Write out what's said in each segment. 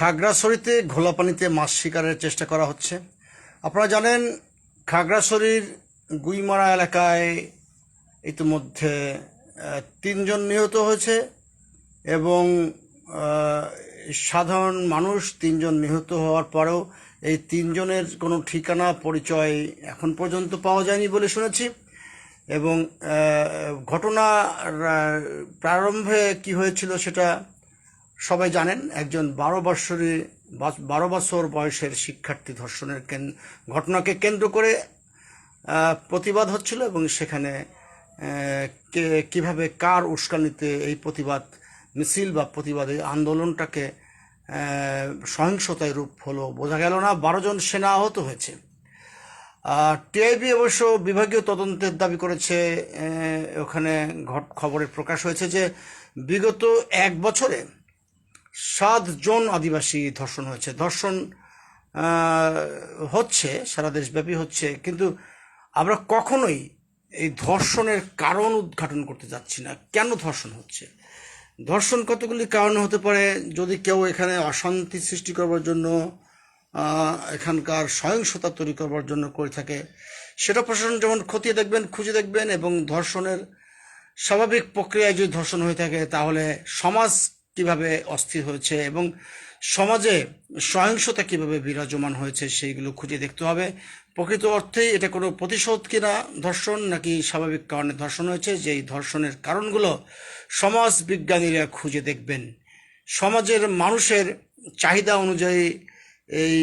খাগড়াছড়িতে ঘোলা পানিতে মাছ শিকারের চেষ্টা করা হচ্ছে। আপনারা জানেন খাগড়াছড়ির গুইমারা এলাকায় ইতিমধ্যে তিনজন নিহত হয়েছে এবং সাধারণ মানুষ তিনজন নিহত হওয়ার পরেও এই তিনজনের কোনো ঠিকানা পরিচয় এখন পর্যন্ত পাওয়া যায়নি বলে শুনেছি এবং আহ, ঘটনার প্রারম্ভে কি হয়েছিল সেটা সবাই জানেন একজন বারো বৎসরী, বারো বছর বয়সের শিক্ষার্থী ধর্ষণের ঘটনাকে কেন্দ্র করে প্রতিবাদ হচ্ছিল এবং সেখানে কে, কীভাবে কার উস্কানিতে এই প্রতিবাদ, মিছিল বা প্রতিবাদী আন্দোলনটাকে সহিংসতায় রূপ হলো বোঝা গেল না, বারো জন সেনা আহত হয়েছে। টিআইবি অবশ্য বিভাগীয় তদন্তের দাবি করেছে ওখানে খবরে প্রকাশ হয়েছে যে বিগত এক বছরে সাত জন আদিবাসী ধর্ষণ হয়েছে। ধর্ষণ হচ্ছে, সারা দেশব্যাপী হচ্ছে, কিন্তু আমরা কখনোই এই ধর্ষণের কারণ উদ্ঘাটন করতে যাচ্ছি না। কেন ধর্ষণ হচ্ছে? ধর্ষণ কতগুলি কারণ হতে পারে? যদি কেউ এখানে অশান্তি সৃষ্টি করবার জন্য এখানকার সহিংসতা তৈরি করবার জন্য করে থাকে, সেটা প্রশাসন যেমন খতিয়ে দেখবেন, খুঁজে দেখবেন, এবং ধর্ষণের স্বাভাবিক প্রক্রিয়ায় যদি ধর্ষণ হয়ে থাকে, তাহলে সমাজ কীভাবে অস্থির হয়েছে এবং সমাজে সহিংসতা কীভাবে বিরাজমান হয়েছে সেইগুলো খুঁজে দেখতে হবে। প্রকৃত অর্থেই এটা কোনো প্রতিশোধ কিনা ধর্ষণ নাকি স্বাভাবিক কারণে ধর্ষণ হয়েছে? যে এই ধর্ষণের কারণগুলো সমাজ বিজ্ঞানীরা খুঁজে দেখবেন। সমাজের মানুষের চাহিদা অনুযায়ী এই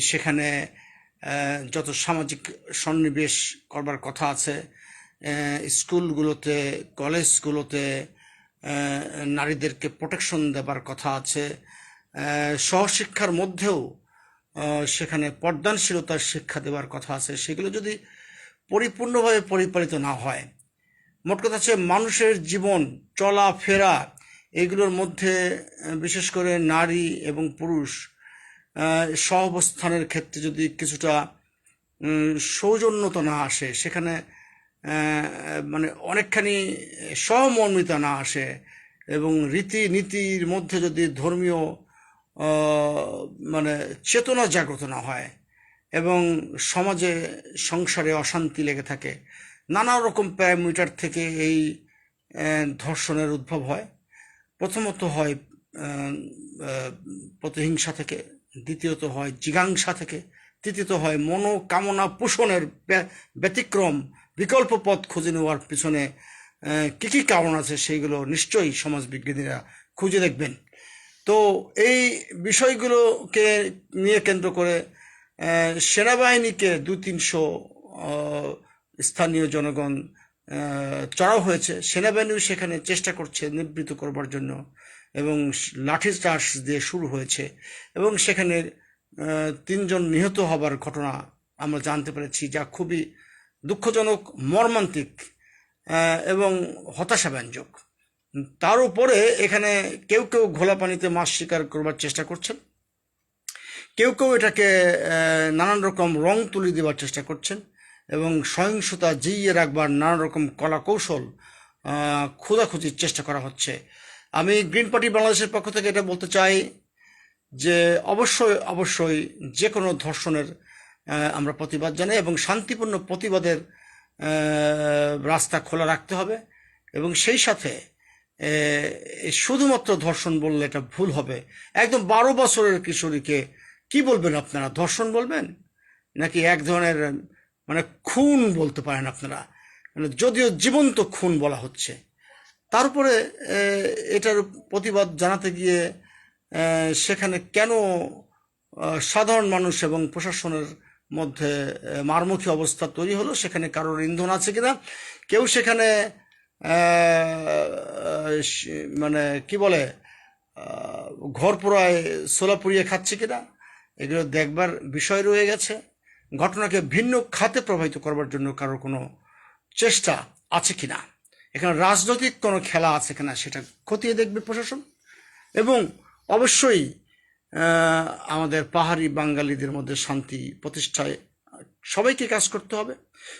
সেখানে যত সামাজিক সন্নিবেশ করবার কথা আছে স্কুলগুলোতে, কলেজগুলোতে নারীদেরকে প্রোটেকশন দেবার কথা আছে। সহশিক্ষার মধ্যেও সেখানে পর্দানশীলতার শিক্ষা দেওয়ার কথা আছে। সেগুলো যদি পরিপূর্ণভাবে পরিপালিত না হয় মোট কথা হচ্ছে মানুষের জীবন চলাফেরা এগুলোর মধ্যে বিশেষ করে নারী এবং পুরুষ আহ, সহাবস্থানের ক্ষেত্রে যদি কিছুটা সৌজন্যতা না আসে সেখানে মানে অনেকখানি সহমর্মিতা না আসে এবং রীতি নীতির মধ্যে যদি ধর্মীয় মানে চেতনা জাগ্রত না হয় এবং সমাজে সংসারে অশান্তি লেগে থাকে, নানা রকম প্যারামিটার থেকে এই ধর্ষণের উদ্ভব হয়। প্রথমত হয় প্রতিহিংসা থেকে, দ্বিতীয়ত হয় জিগাংসা থেকে, তৃতীয়ত হয় মনোকামনা পোষণের ব্য- ব্যতিক্রম বিকল্প পথ খুঁজে নেওয়ার পিছনে কি কি কারণ আছে সেইগুলো নিশ্চয়ই সমাজবিজ্ঞানীরা খুঁজে দেখবেন। তো এই বিষয়গুলোকে নিয়ে কেন্দ্র করে সেনাবাহিনীকে দু তিনশো স্থানীয় জনগণ চড়াও হয়েছে। সেনাবাহিনীও সেখানে চেষ্টা করছে নিবৃত করবার জন্য এবং লাঠি চার্জ দিয়ে শুরু হয়েছে এবং সেখানে তিনজন নিহত হবার ঘটনা আমরা জানতে পেরেছি, যা খুবই দুঃখজনক মর্মান্তিক এবং হতাশাব্যঞ্জক। তার উপরে এখানে কেউ কেউ ঘোলা পানিতে মাছ শিকার করবার চেষ্টা করছেন। কেউ কেউ এটাকে নানান রকম রং তুলি দেওয়ার চেষ্টা করছেন এবং সহিংসতা জিইয়ে রাখবার নানা রকম কলা কৌশল আহ, খোঁজাখুঁজির চেষ্টা করা হচ্ছে। আমি গ্রিন পার্টি বাংলাদেশের পক্ষ থেকে এটা বলতে চাই যে অবশ্যই অবশ্যই যে কোনো ধর্ষণের আমরা প্রতিবাদ জানাই এবং শান্তিপূর্ণ প্রতিবাদের রাস্তা খোলা রাখতে হবে এবং সেই সাথে শুধুমাত্র ধর্ষণ বললে এটা ভুল হবে। একদম বারো বছরের কিশোরীকে কি বলবেন আপনারা? ধর্ষণ বলবেন? নাকি এক ধরনের মানে খুন বলতে পারেন আপনারা? মানে যদিও জীবন্ত খুন বলা হচ্ছে। তারপরে এটার প্রতিবাদ জানাতে গিয়ে সেখানে কেন সাধারণ মানুষ এবং প্রশাসনের মধ্যে মারমুখী অবস্থা তৈরি হলো, সেখানে কারোর ইন্ধন আছে কিনা? কেউ সেখানে মানে কি বলে ঘর পোড়ায় সোলা পুড়িয়ে খাচ্ছে কিনা? এগুলো দেখবার বিষয় রয়ে গেছে। ঘটনাকে ভিন্ন খাতে প্রভাবিত করবার জন্য কারোর কোনো চেষ্টা আছে কিনা? এখানে রাজনৈতিক কোনো খেলা আছে কিনা সেটা খতিয়ে দেখবে প্রশাসন। এবং অবশ্যই আমাদের পাহাড়ি বাঙালিদের মধ্যে শান্তি প্রতিষ্ঠায় সবাইকে কাজ করতে হবে।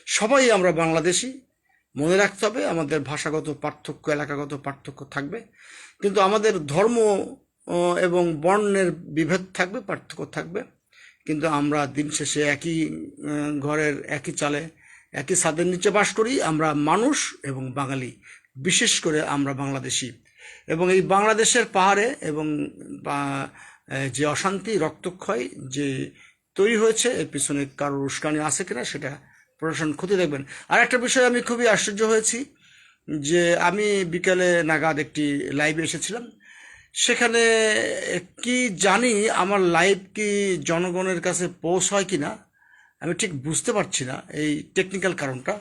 সবাই আমরা বাংলাদেশি, মনে রাখতে হবে আমাদের ভাষাগত পার্থক্য, এলাকাগত পার্থক্য থাকবে। কিন্তু আমাদের ধর্ম এবং বর্ণের বিভেদ থাকবে, পার্থক্য থাকবে। কিন্তু আমরা দিন শেষে একই ঘরের একই চালে, একই ছাদের নিচে বাস করি। আমরা মানুষ এবং বাঙালি, বিশেষ করে আমরা বাংলাদেশি। এবং এই বাংলাদেশের পাহাড়ে এবং যে অশান্তি, রক্তক্ষয় যে তৈরি হয়েছে, এর পিছনে কারোর উস্কানি আছে কিনা সেটা প্রশাসন ক্ষতি দেখবেন। আর একটা বিষয় আমি খুবই আশ্চর্য হয়েছি, যে আমি বিকালে নাগাদ একটি লাইভে এসেছিলাম। সেখানে কি জানি আমার লাইভ কি জনগণের কাছে পৌঁছায় কি না আমি ঠিক বুঝতে পারছি না এই টেকনিক্যাল কারণটা।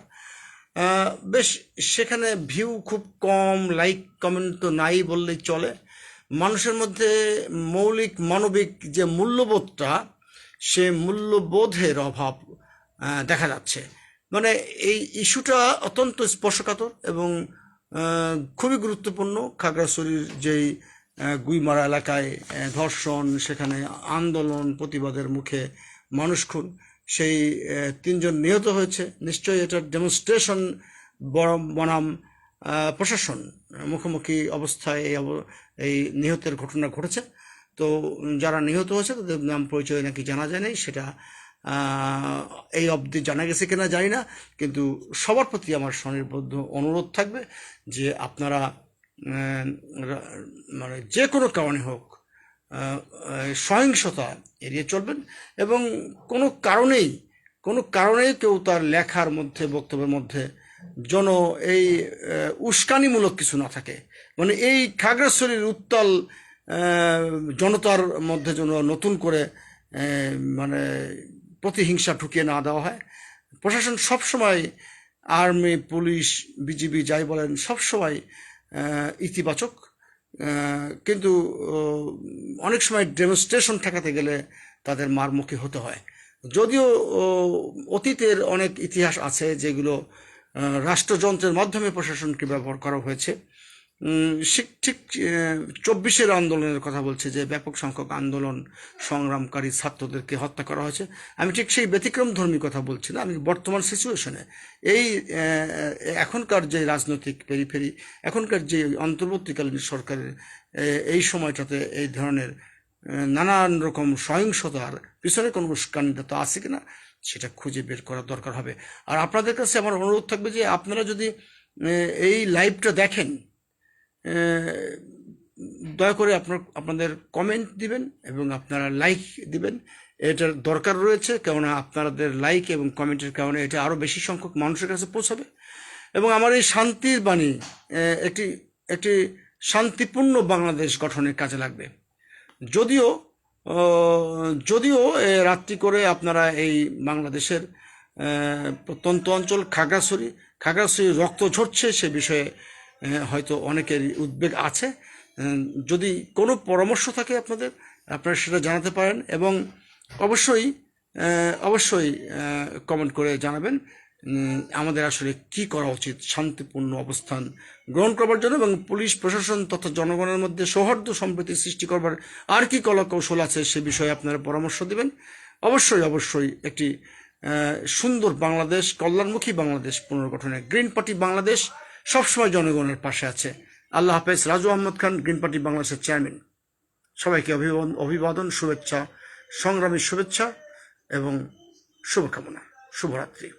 বেশ, সেখানে ভিউ খুব কম লাইক কমেন্ট তো নাই বললেই চলে। মানুষের মধ্যে মৌলিক, মানবিক যে মূল্যবোধটা, সে মূল্যবোধের অভাব দেখা যাচ্ছে। মানে এই ইস্যুটা অত্যন্ত স্পর্শকাতর এবং খুবই গুরুত্বপূর্ণ। খাগড়াছড়ির যেই গুইমারা এলাকায় ধর্ষণ, সেখানে আন্দোলন, প্রতিবাদের মুখে মানুষ খুন, সেই তিনজন নিহত হয়েছে। নিশ্চয়ই এটার ডেমনস্ট্রেশন বনাম প্রশাসন, মুখোমুখি অবস্থায় এই এই নিহতের ঘটনা ঘটেছে। তো যারা নিহত হয়েছে, তাদের নাম পরিচয় নাকি জানা যায় নাই সেটা এই অবধি জানা গেছে কিনা জানি না, কিন্তু সবার প্রতি আমার স্বনির্বদ্ধ অনুরোধ থাকবে যে আপনারা মানে যে কোনো কারণে হোক সহিংসতা এড়িয়ে চলবেন এবং কোনো কারণেই কোনো কারণেই কেউ তার লেখার মধ্যে, বক্তব্যের মধ্যে যেন এই উস্কানিমূলক কিছু না থাকে। মানে এই খাগড়াছড়ির উত্তাল জনতার মধ্যে যেন নতুন করে মানে প্রতিহিংসা ঢুকিয়ে না দেওয়া হয়। প্রশাসন সবসময় আর্মি, পুলিশ, বিজিবি যাই বলেন, সবসময় ইতিবাচক। কিন্তু অনেক সময় ডেমনস্ট্রেশন ঠেকাতে গেলে তাদের মারমুখী হতে হয়। যদিও অতীতের অনেক ইতিহাস আছে যেগুলো রাষ্ট্রযন্ত্রের মাধ্যমে প্রশাসনকে ব্যবহার করা হয়েছে। ঠিক চব্বিশের আন্দোলনের কথা বলছে যে ব্যাপক সংখ্যক আন্দোলন সংগ্রামকারী ছাত্রদেরকে হত্যা করা হয়েছে। আমি ঠিক সেই ব্যতিক্রম ধর্মী কথা বলছি না, আমি বর্তমান সিচুয়েশনে এই এখনকার যে রাজনৈতিক পেরিফেরি এখনকার যে অন্তর্বর্তীকালীন সরকারের এই সময়টাতে এই ধরনের নানান রকম সহিংসতার পিছনে কোনো উস্কানিটা তো আছে কিনা, সেটা খুঁজে বের করার দরকার হবে। আর আপনাদের কাছে আমার অনুরোধ থাকবে যে আপনারা যদি এই লাইভটা দেখেন দয়া করে আপনার, আপনাদের কমেন্ট দিবেন এবং আপনারা লাইক দিবেন। এটার দরকার রয়েছে, কেননা আপনাদের লাইক এবং কমেন্টের কারণে এটা আরও বেশি সংখ্যক মানুষের কাছে পৌঁছাবে। এবং আমার এই শান্তির বাণী একটি একটি শান্তিপূর্ণ বাংলাদেশ গঠনের কাজে লাগবে। যদিও যদিও রাত্রি করে আপনারা এই বাংলাদেশের প্রত্যন্ত অঞ্চল খাগড়াছড়ি খাগড়াছড়ি রক্ত ঝরছে সে বিষয়ে হয়তো অনেকেরই উদ্বেগ আছে। যদি কোনো পরামর্শ থাকে আপনাদের, আপনারা সেটা জানাতে পারেন এবং অবশ্যই অবশ্যই কমেন্ট করে জানাবেন। আমাদের আসলে কি করা উচিত? শান্তিপূর্ণ অবস্থান গ্রহণ করবার জন্য এবং পুলিশ, প্রশাসন তথা জনগণের মধ্যে সৌহার্দ্য সম্প্রীতি সৃষ্টি করবার আর কি কলা কৌশল আছে সে বিষয়ে আপনারা পরামর্শ দিবেন। অবশ্যই অবশ্যই একটি সুন্দর বাংলাদেশ, কল্যাণমুখী বাংলাদেশ পুনর্গঠনে। গ্রিন পার্টি বাংলাদেশ সবসময় জনগণের পাশে আছে। আল্লাহ হাফেজ, রাজু আহমদ খান, গ্রিন পার্টি বাংলাদেশের চেয়ারম্যান। সবাইকে অভিবাদন অভিবাদন, শুভেচ্ছা, সংগ্রামী শুভেচ্ছা এবং শুভকামনা। শুভরাত্রি।